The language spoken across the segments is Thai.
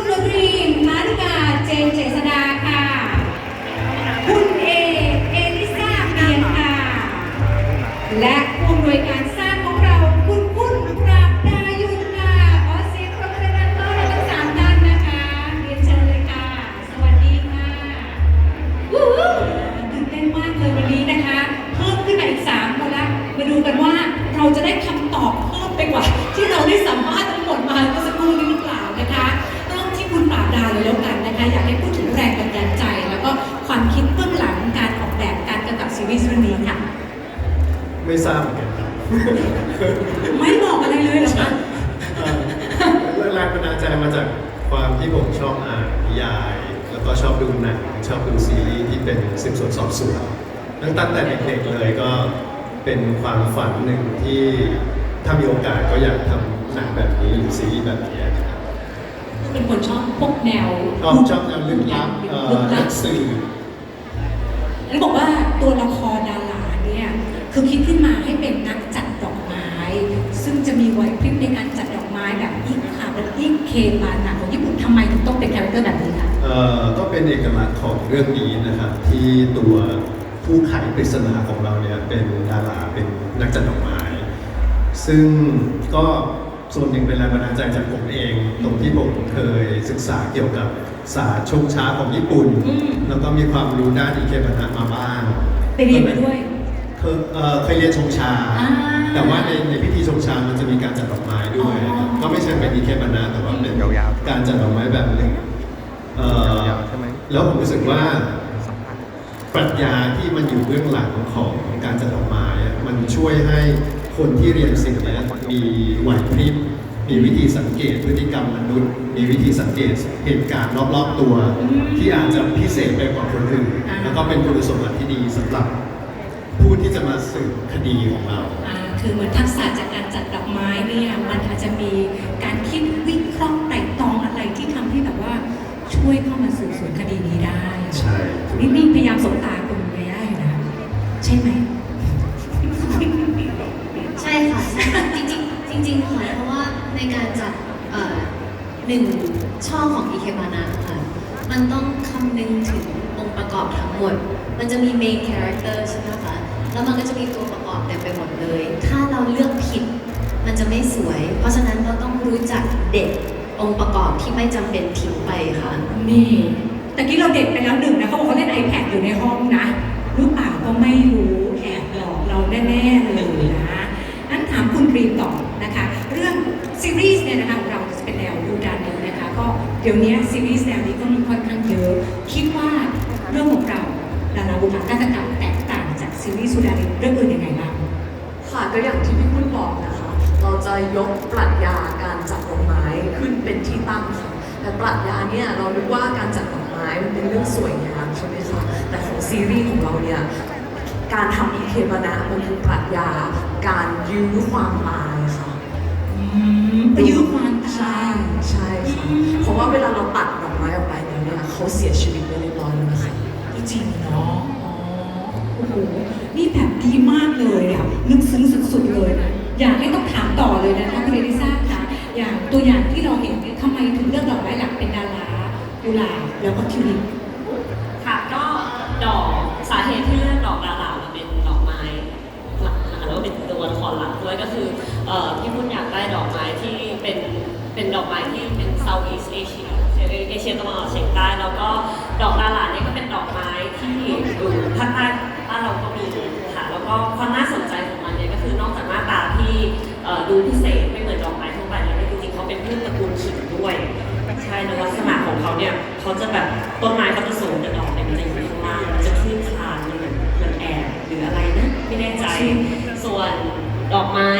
คุณดนตรีมาริกาเจนเจษดาค่ะ คุณเอเอลิซาเบียนค่ะ และผู้อำนวยการ ตั้งแต่เด็กๆเลยก็เป็นความฝันหนึ่งที่ถ้ามีโอกาสก็อยากทำหนังแบบนี้หรือซีรีส์แบบนี้นะครับเป็นคนชอบพวกแนวก็ชอบแนวลึกลับเอ่อลึกลับสืบแล้วบอกว่าตัวละครดาราเนี่ยคือคิดขึ้นมาให้เป็นนักจัดดอกไม้ ซึ่งจะมีไหวพริบในการจัดดอกไม้แบบยิ่งค่ะแบบยิ่งเคมาหนักของญี่ปุ่นทำไมถึงต้องเป็นคาแรคเตอร์แบบนี้คะเอ่อก็เป็นเอกลักษณ์ของเรื่องนี้นะครับที่ตัว ผู้ไขปริศนาของเราเนี่ยเป็นดาราเป็นนักจัดดอกไม้ ซึ่งก็ส่วนหนึ่งเป็นแรงบันดาลใจจากผมเองตรงที่ผมเคยศึกษาเกี่ยวกับศาสตร์ชงช้าของญี่ปุ่น อืม แล้วก็มีความรู้ด้านอิเคบันะมาบ้าง ไปเรียนมาด้วย เคยเอ่อเคยเรียนชงชา อ่าแต่ว่าในในพิธีชงชา มันจะมีการจัดดอกไม้ด้วยอ๋อก็ไม่ใช่เป็นอิเคบันะแต่ว่าเป็นยาวๆ การจัดดอกไม้แบบหนึ่งเอ่อยาวๆใช่ไหม แล้วผมรู้สึกว่าสัมภาษณ์ ปรัชญาที่มันอยู่เบื้องหลังของการจัดดอกไม้มันช่วยให้คนที่เรียนสิ่งนี้มีไหวพริบมีวิธีสังเกตพฤติกรรมมนุษย์ มีวิธีสังเกตเหตุการณ์รอบๆตัว ที่อาจจะพิเศษไปกว่าคนอื่นแล้วก็เป็นคุณสมบัติที่ดีสำหรับผู้ที่จะมาสืบคดีของเราคือเหมือนทักษะจากการจัดดอกไม้เนี่ยมันอาจจะมีการคิดวิเคราะห์ไตร่ตรองอะไรที่ทำให้แบบว่าช่วยเข้ามาสืบสวนคดีนี้ได้ ใช่นี่นี่พยายามสบตาคุณไม่ได้อยู่นะ ใช่ไหม ใช่ค่ะใช่ค่ะจริงๆจริงๆค่ะเพราะว่าในการจัดเอ่อหนึ่งช่อของอิเคบานะค่ะ มันต้องคำนึงถึงองค์ประกอบทั้งหมด มันจะมี main character ใช่ไหมคะ แล้วมันก็จะมีตัวประกอบเต็มไปหมดเลย ถ้าเราเลือกผิด มันจะไม่สวย เพราะฉะนั้นเราต้องรู้จักเด็ดองค์ประกอบที่ไม่จำเป็นทิ้งไปค่ะ นี่ ตะกี้เราเด็กไปแล้วหนึ่งนะเขาบอกเขาเล่น iPad อยู่ในห้องนะรู้เปล่าก็ไม่รู้แอบหลอกเราแน่ๆเลยนะนั้นถามคุณกรีนต่อนะคะ เรื่องซีรีส์เนี่ยนะคะเราจะเป็นแนวดูดานหนึ่งนะคะ ก็เดี๋ยวนี้ซีรีส์แนวนี้ก็มีค่อนข้างเยอะคิดว่าเรื่องของเราดาราบุคคลฆาตกรรมแตกต่างจากซีรีส์สุดารินเรื่องอื่นยังไงบ้างค่ะก็อย่างที่พี่พุ่นบอกนะคะ เราจะยกปรัชญาการจัดดอกไม้ขึ้นเป็นที่ตั้งค่ะแต่ปรัชญาเนี่ยเราคิดว่าการจัดดอก ไม้มันเป็นเรื่องสวยงามใช่ไหมคะแต่ของซีรีส์ของเราเนี่ยการทำอีเคบานะมันคือปรัชญาการยื้อความตายค่ะไปยื้อความตาใช่ยใช่ค่ะเพราะว่าเวลาเราตัดดอกไม้ออกไปแล้วเนี่ยเขาเสียชีวิตไปเรียบร้อยแล้วนะคะจริงเนาะอ๋อโอ้โหนี่แบบดีมากเลยอะลึกซึ้งสุดๆเลยนะอยากให้ต้องถามต่อเลยนะคะคุณเอลิซ่าคะอย่างตัวอย่างที่เราเห็นเนี่ยทำไมถึงเลือกดอกไม้หลักเป็นดารา กุหลาบแล้วก็ทิวลิปค่ะก็ดอกสาเหตุที่เลือกดอกดารามาเป็นดอกไม้หลักนะคะแล้วก็เป็นตัวละครหลักด้วยก็คือเอ่อพี่พุ่นอยากได้ดอกไม้ที่เป็นเป็นดอกไม้ที่เป็น Southeast Asia เอเชียตะวันออกเฉียงใต้แล้วก็ดอกดาราเนี่ยก็เป็นดอกไม้ที่อยู่ภาคใต้บ้านเราก็มีค่ะแล้วก็ความน่าสนใจของมันเนี่ยก็คือนอกจากหน้าตาที่ดูพิเศษไม่เหมือนดอกไม้ทั่วไปแล้วจริงๆเขาเป็นพืชตระกูลขิงด้วย ช่แล้วลักษณะของเขาเนี่ยเขาจะแบบต้นไม้เขาจะสูงแต่ดอกเนี่ยมันจะอยู่ข้างล่างมันจะคลื่นคลานมันเหมือนเหมือนแอบหรืออะไรนะไม่แน่ใจ ส่วนดอกไม้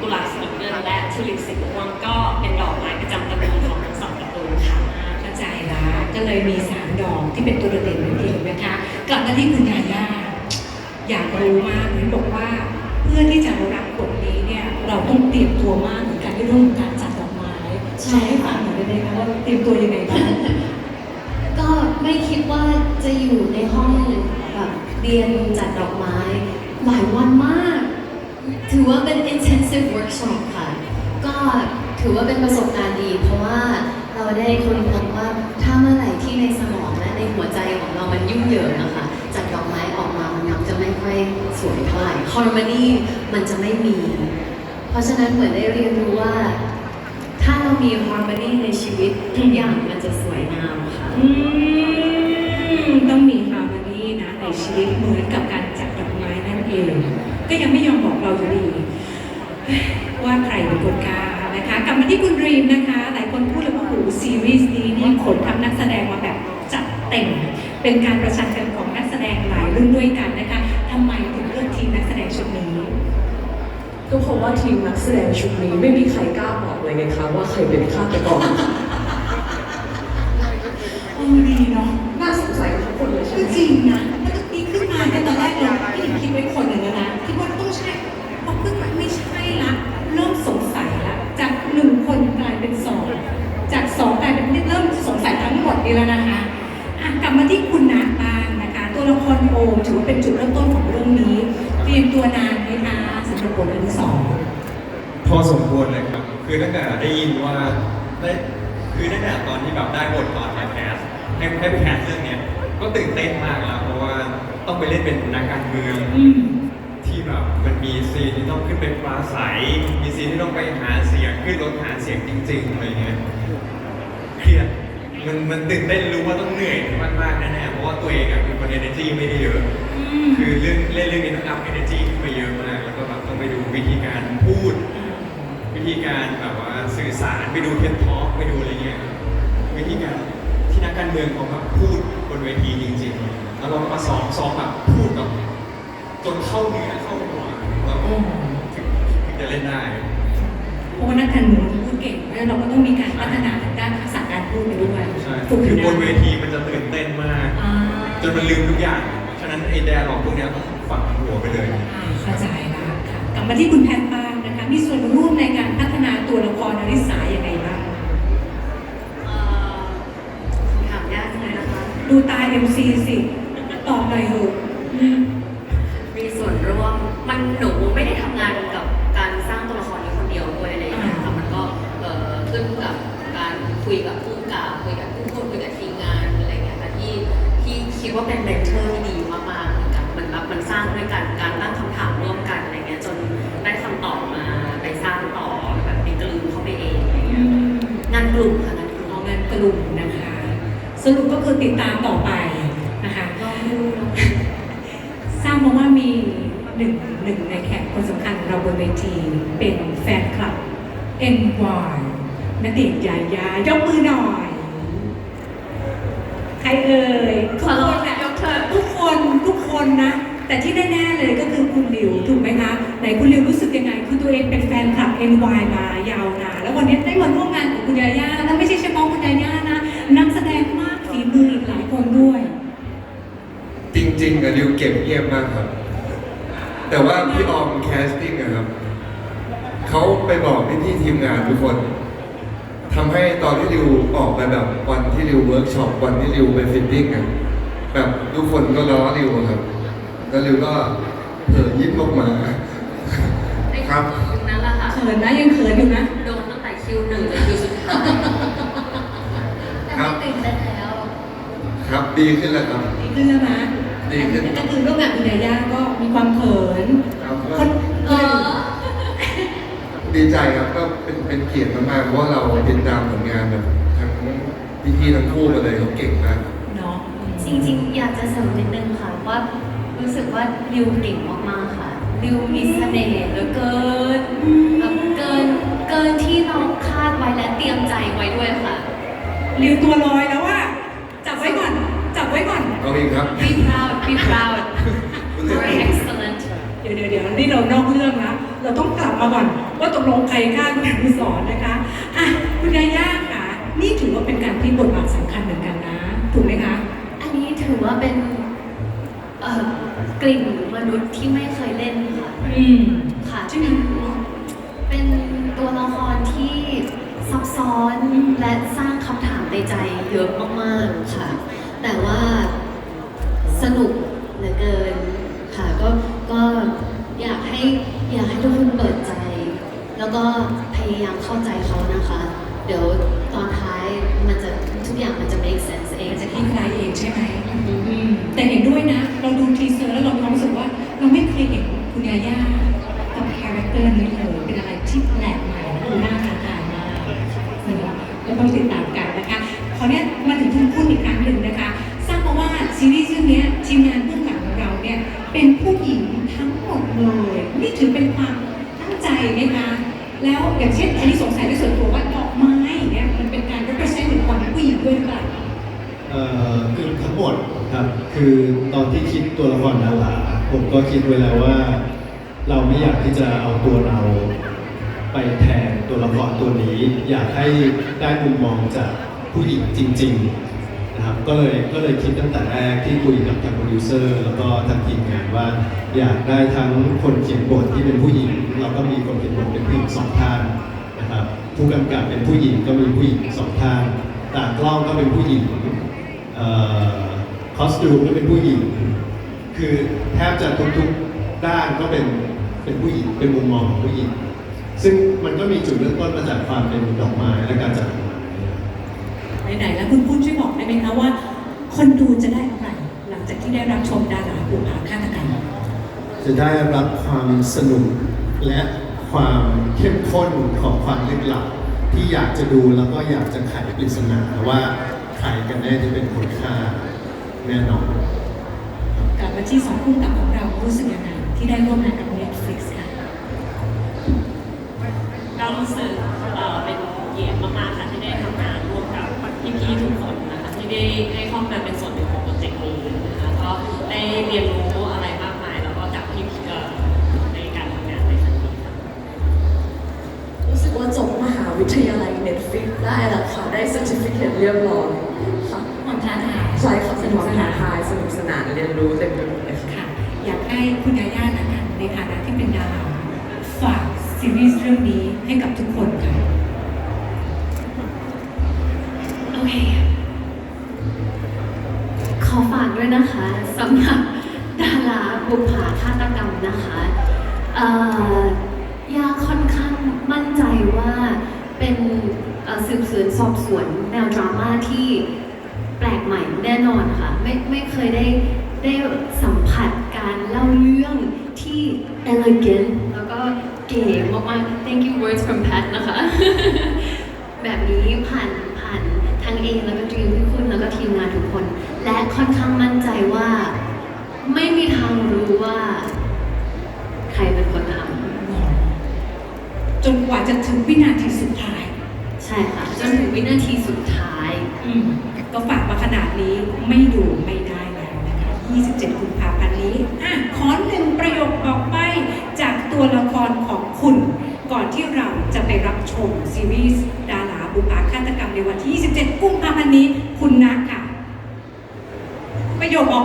กุหลาบสีเงินและทิวลิปสีม่วงก็เป็นดอกไม้ประจำตระกูลของทั้งสองตระกูลค่ะเข้าใจละก็เลยมีสามดอกที่เป็นตัวเด่นนั่นเองนะคะกลับมาที่คุณยาย่าอยากรู้มากเห็นบอกว่าเพื่อที่จะรับบทนี้เนี่ยเราต้องเตรียมตัวมากเหมือนกันในเรื่องของการ ช่ให้ฟังหน่อยได้ไหมคะว่าเตรียมตัวยังไงบ้างก็ไม่คิดว่าจะอยู่ในห้องแบบเรียนจัดดอกไม้ หลายวันมาก ถือว่าเป็น intensive workshop ค่ะ ก็ถือว่าเป็นประสบการณ์ดี เพราะว่าเราได้ค้นพบว่าถ้าเมื่อไหร่ที่ในสมองและในหัวใจของเรามันยุ่งเหยิงนะคะจัดดอกไม้ออกมามันนับจะไม่ค่อยสวยเท่าไหร่ harmony มันจะไม่มี เพราะฉะนั้นเหมือนได้เรียนรู้ว่า ถ้าเรามีฮอร์โมนีในชีวิตทุกอย่างมันจะสวยงามค่ะ อืมต้องมีฮาร์โมนีนะในชีวิตเหมือนกับการจัดดอกไม้นั่นเอง ก็ยังไม่ยอมบอกเราอยู่ดีว่าใครเป็นคนกล้านะคะกลับมาที่คุณรีมนะคะหลายคนพูดเลยว่าโอ้โหซีรีส์นี้นี่ขนทำนักแสดงมาแบบจัดเต็ม เป็นการประชันกันของนักแสดงหลายรุ่นด้วยกัน ว่าทีมนักแสดงชุดนี้ไม่มีใครกล้าบอกเลยไงคะว่าใครเป็นฆาตกร ต้องไปเล่นเป็นนักการเมืองอืม ที่แบบมันมีซีนที่ต้องขึ้นไปปราศัย มีซีนที่ต้องไปหาเสียงขึ้นรถหาเสียงจริงๆอะไรเงี้ยเครียดมันมันตื่นเต้นรู้ว่าต้องเหนื่อยมากๆแน่ๆเพราะว่าตัวเองอะเป็นคน energy ไม่ได้เยอะ อืม คือเรื่องเล่นเรื่องนี้ต้องอัพ energy ขึ้นไปเยอะมาก แล้วก็แบบต้องไปดูวิธีการพูด วิธีการแบบว่าสื่อสารไปดูเทปทอล์กไปดูอะไรเงี้ยวิธีการที่นักการเมืองเขาแบบพูดบนเวทีจริงๆแล้ว เราก็มาซ้อมซ้อมแบบพูดแบบจนเข้าเนื้อเข้าหัวแล้วก็ถึงถึงจะเล่นได้เพราะว่านักการเมืองพูดเก่งแล้วเราก็ต้องมีการพัฒนาทางด้านทักษะการพูดไปด้วยใช่ฝึกคืยู่อบนนะเวทีมันจะตื่นเต้นมาก อ่าจนมันลืมทุกอย่าง ฉะนั้นไอ้แดร์ล็อกพวกเนี้ยต้องฝังหัวไปเลย อ่าเข้าใจแล้วค่ะกลับมาที่คุณแพทย์บ้างนะคะ มีส่วนร่วมในการพัฒนาตัวละครอริสาอย่างไรบ้าง เอ่อถามยากจังเลยนะคะ ดูตา MC สิ ตอบหน่อยเถอะอืมมีส่วนร่วมมันหนูไม่ได้ทำงานกับการสร้างตัวละครนี้คนเดียวด้วยอะไรอย่างเงี้ยค่ะมันก็เอ่อขึ้นกับการคุยกับผู้กำกับคุยกับผู้คนคุยกับทีมงานอะไรอย่างเงี้ยค่ะที่ที่คิดว่าเป็นเมนเทอร์ที่ดีมากๆเหมือนกันมันแบบมันสร้างด้วยกันการตั้งคำถามร่วมกันอะไรเงี้ยจนได้คำตอบมาไปสร้างต่อแบบไปกลืนเข้าไปเองอะไรเงี้ยงานกลุ่มค่ะงานกลุ่ม เอางานกลุ่มนะคะ สรุปก็คือติดตามต่อไป ทราบมาว่ามีหนึ่งหนึ่งในแขกคนสำคัญของเราบนเวทีเป็นแฟนคลับ NY นเดชน์ยายายกมือหน่อย ใครเอ่ยทุกคนแหละยกเถอะทุกคนทุกคนนะ แต่ที่แน่ๆเลยก็คือคุณหลิวถูกไหมคะไหนคุณหลิวรู้สึกยังไง คือตัวเองเป็นแฟนคลับ NY มายาวนานแล้ววันนี้ได้มาร่วมงานกับคุณยาย่าแล้วไม่ใช่เฉพาะคุณยาย่านะนักแสดงมากฝีมืออีกหลายคนด้วย จ ริงๆอะริวเก็บเงียบมากครับ แต่ว่าพี่ออมแคสติ้งอะครับ เขาไปบอกพี่ๆทีมงานทุกคนทำให้ตอนที่ริวออกไปแบบวันที่ริวเวิร์กช็อปวันที่ริวไปฟิตติ้งอะแบบทุกคนก็ล้อริวอะครับ แล้วริวก็เผลอยิ้มออกมา ครับตรงนั้นแหละค่ะ เขินนะยังเขินอยู่นะโดนตั้งแต่คิวหนึ่งจนคิวสุดท้ายครับ แต่ไม่ตื่นเต้นแล้ว ครับดีขึ้นแล้วครับ ดีขึ้นแล้วนะ ดีขึ้นก็คือร่วมงานคุณยาย่าก็มีความเขินครับคนเออดีใจครับก็เป็นเป็นเกียรติมากๆเพราะว่าเราติดตามผลงานแบบทั้งพี่ๆทั้งคู่กันเลยเขาเก่งมาก เนาะจริงๆ อยากจะเสริมนิดนึงค่ะว่ารู้สึกว่าริวเก่งมากๆค่ะริวมีเสน่ห์เหลือเกินแบบเกินเกินที่เราคาดไว้และเตรียมใจไว้ด้วยค่ะ ริวตัวลอยแล้วว่า จับไว้ก่อน จับไว้ก่อนเอาอีกครับ be proud be proud very excellent เดี๋ยวเดี๋ยวเดี๋ยวนี่เรานอกเรื่องนะเราต้องกลับมาก่อนว่าตกลงใครฆ่าคุณครูสอนนะคะอะคุณยาย่าค่ะ นี่ถือว่าเป็นการพลิกบทบาทสำคัญเหมือนกันนะ ถูกไหมคะ อันนี้ถือว่าเป็นเอ่อกลิ่นมนุษย์ที่ไม่เคยเล่นค่ะ อืม ค่ะใช่ไหมเป็นตัวละครที่ซับซ้อนและสร้างคำถามในใจเยอะมากๆค่ะ แต่ว่าสนุกเหลือเกินค่ะก็ก็อยากให้อยากให้ทุกคนเปิดใจ แล้วก็พยายามเข้าใจเขานะคะ เดี๋ยวตอนท้ายมันจะทุกอย่างมันจะ make sense เองมันจะคลี่คลายเองใช่ไหมอืมอืมแต่เห็นด้วยนะ เราดูทีเซอร์แล้วเรามีความรู้สึกว่า เราไม่เคยเห็นคุณคุณยาย่ากับคาแรคเตอร์นี้เลยเป็นอะไรที่แปลกใหม่และดูน่าท้าทายมากนะคะก็ต้องติดตามกันนะคะขอเนี้ยมาถึงคุณคุณอีกครั้งหนึ่งนะคะทราบมาว่า ซีรีส์เรื่องนี้ทีมงานเบื้องหลังของเราเนี่ยเป็นผู้หญิงทั้งหมดเลยนี่ถือเป็นความตั้งใจไหมคะ แล้วอย่างเช่นอันนี้สงสัยในส่วนตัวว่าดอกไม้เงี้ยมันเป็นการ represent ถึงความเป็นผู้หญิงด้วยหรือเปล่าเอ่อคือทั้งหมดครับคือตอนที่คิดตัวละครดาราผมก็คิดไว้แล้วว่า เราไม่อยากที่จะเอาตัวเราไปแทนตัวละครตัวนี้ อยากให้ได้มุมมองจากผู้หญิงจริง ๆ นะครับก็เลยก็เลยคิดตั้งแต่แรกที่คุยกับทางโปรดิวเซอร์ แล้วก็ทางทีมงานว่า อยากได้ทั้งคนเขียนบทที่เป็นผู้หญิงแล้วก็มีคนเขียนบทเป็นผู้หญิงสองท่านนะครับผู้กำกับเป็นผู้หญิงก็มีผู้หญิงสองท่านตากล้องก็เป็นผู้หญิงคอสตูมก็เป็นผู้หญิง คือแทบจะทุกๆด้านก็เป็นเป็นผู้หญิงเป็นมุมมองของผู้หญิง ซึ่งมันก็มีจุดเริ่มต้นมาจากความเป็นดอกไม้และการจัดดอก ไม้นะครับไหนๆแล้วคุณปุ้นช่วยบอกได้ไหมคะว่า คนดูจะได้อะไรหลังจากที่ได้รับชมดาราบุพาฆาตกรรมจะได้รับความสนุกและความเข้มข้นของความลึกลับที่อยากจะดูแล้วก็อยากจะไขปริศนาว่าใครกันแน่ที่เป็นคนฆ่าแน่นอนกลับมาที่สองคู่กับของเรารู้สึกยังไงที่ได้ร่วมงานกับ Netflix ค่ะก็รู้สึกเอ่อเป็นเกียรติมากๆค่ะที่ได้ทำงานร่วมกับ พี่ๆทุกคนนะคะที่ได้ได้เข้ามาเป็นส่วนหนึ่งของโปรเจกต์นี้นะคะก็ได้เรียนรู้อะไรมากมายแล้วก็จากพี่ๆเอ่อในการทำงานในครั้งนี้ค่ะรู้สึกว่าจบมหาวิทยาลัยเน็ตฟิกได้แล้วค่ะ ได้ certificate เรียบร้อยค่ะความท้าทายใช่ค่ะเป็นความท้าทายสนุกสนานเรียนรู้เต็มไปหมดเลยค่ะ ค่ะ อยากให้คุณยาย่านะคะในฐานะที่เป็นดาราฝากซีรีส์เรื่องนี้ให้กับทุกคนค่ะ โอเค ขอฝากด้วยนะคะสำหรับดาราบุปผาฆาตกรรมนะคะเอ่อยาค่อนข้างมั่นใจว่าเป็นเอ่อ สอบสวนแนวดราม่าที่แปลกใหม่แน่นอนค่ะ ไม่ไม่เคยได้ได้สัมผัสการเล่าเรื่องที่ elegant แล้วก็เก๋มากๆ thank you words from Pat นะคะ แบบนี้ผ่านผ่านทั้งเองแล้วก็ทีมพี่คุณแล้วก็ทีมงานทุกคน และค่อนข้างมั่นใจว่า ไม่มีทางรู้ว่า ใครเป็นคนทำจนกว่าจะถึงวินาทีสุดท้าย ใช่ค่ะ จนถึงวินาทีสุดท้ายอืมก็ฝากมาขนาดนี้ไม่ดูไม่ได้แล้วนะคะ 27กุมภาพันธ์นี้อะขอหนึ่งประโยคบอกใบ้จากตัวละครของคุณ ก่อนที่เราจะไปรับชมซีรีส์ดาราบุปผาฆาตกรรมในวันที่ 27 กุมภาพันธ์นี้ คุณนักค่ะ ประโยคบอก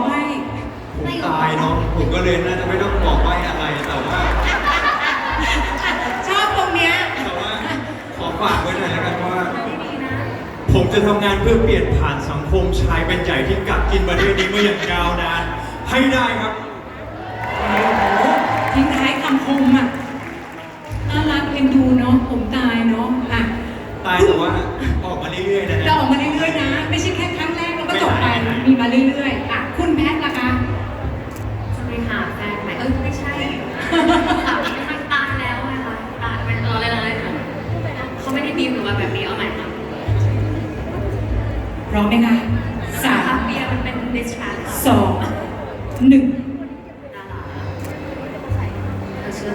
จะทำงานเพื่อเปลี่ยนผ่านสังคมชายเป็นใหญ่ที่กัดกินประเทศนี้มาอย่างยาวนานให้ได้ครับ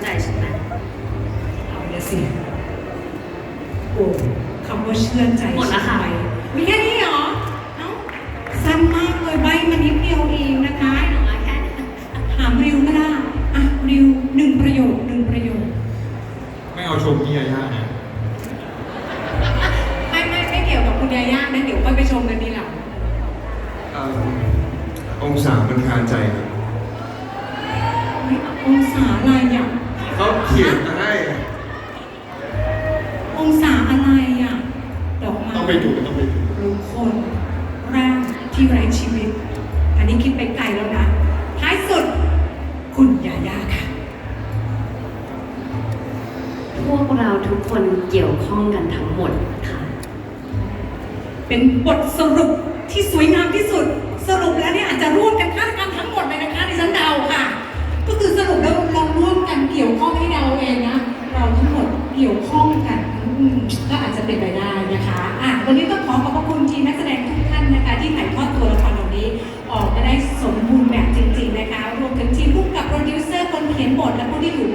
ใจฉันไหมเอาละสิโอ้คำว่าเชื่อใจหมดแล้วค่ะใช่ไมีแค่นี้เหรอเอ้าสั้นมากเลยใบมานิดเดียวเองนะคะหนูมาแค่นี้ถามริวก็ได้อะริวหนึ่งประโยคหนึ่งประโยคไม่เอาชมพี่ยาย่านะ เขาเขียนมาให้องศาอะไรอะ ดอกไม้ต้องไปดูต้องไปดูหรือคนร่างที่ไร้ชีวิต อันนี้คิดไปไกลแล้วนะ ท้ายสุด คุณยาย่าค่ะ พวกเราทุกคนเกี่ยวข้องกันทั้งหมดค่ะ เป็นบทสรุป พ่อไม่เราเองนะ เราทั้งหมดเกี่ยวข้องกันก็อาจจะเป็นไปได้นะคะอะวันนี้ต้องขอขอบพระคุณทีมนักแสดงทุกท่านนะคะ ที่ถ่ายทอดตัวละครเหล่านี้ ออกมาได้สมบูรณ์แบบจริง ๆ นะคะ รวมถึงทีมผู้กำกับโปรดิวเซอร์คนเขียนบทและผู้ที่อยู่